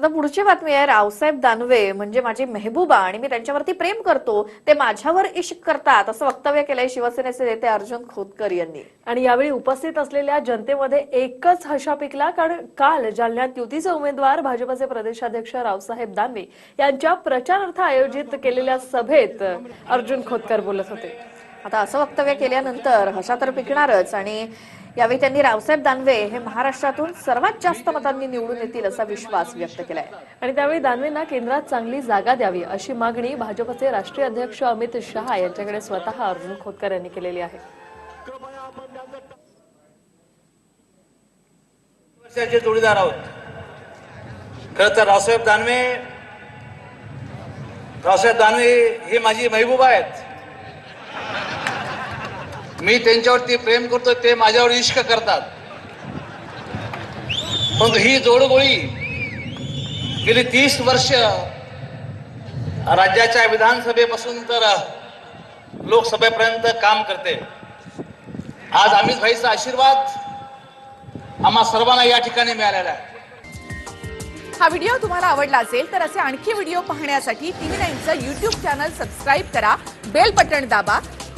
आता पुढची बातमी आहे रावसाहेब दानवे म्हणजे माझी मेहबूबा आणि मी त्यांच्यावरती प्रेम करतो ते माझ्यावर इश्क करतात असं वक्तव्य केलंय शिवसेनेचे नेते अर्जुन खोतकर यांनी. आणि यावेळी उपस्थित असलेल्या जनतेमध्ये एकच हशा पिकला कारण काल जालन्यात युतीचे उमेदवार भाजपचे प्रदेशाध्यक्ष रावसाहेब दानवे यांच्या प्रचारार्थ आयोजित केलेल्या सभेत अर्जुन खोतकर बोलत होते. आता असं वक्तव्य केल्यानंतर हशा तर पिकणारच आणि यावेळी त्यांनी रावसाहेब दानवे हे महाराष्ट्रातून सर्वात जास्त मतांनी निवडून येतील असा विश्वास व्यक्त केलाय. आणि त्यावेळी दानवेंना केंद्रात चांगली जागा द्यावी अशी मागणी भाजपचे राष्ट्रीय अध्यक्ष अमित शहा यांच्याकडे स्वतः अर्जुन खोतकर यांनी केलेली आहे. वर्षाचे जोडीदार आहोत. खर तर रावसाहेब दानवे रावसाहेब दानवे हे माझी महबूब आहेत. मी त्यांच्यावरती प्रेम करतो ते माझ्यावर इश्क करतात. मग ही जोडगोळी गेली तीस वर्ष राज्याच्या विधानसभेपासून तर लोकसभेपर्यंत काम करते. आज अमित भाईचा आशीर्वाद आम्हा सर्वांना या ठिकाणी मिळालेला आहे. हा व्हिडिओ तुम्हाला आवडला असेल तर असे आणखी व्हिडिओ पाहण्यासाठी टीव्ही नाईनचं युट्यूब चॅनल सबस्क्राईब करा बेल बटण दाबा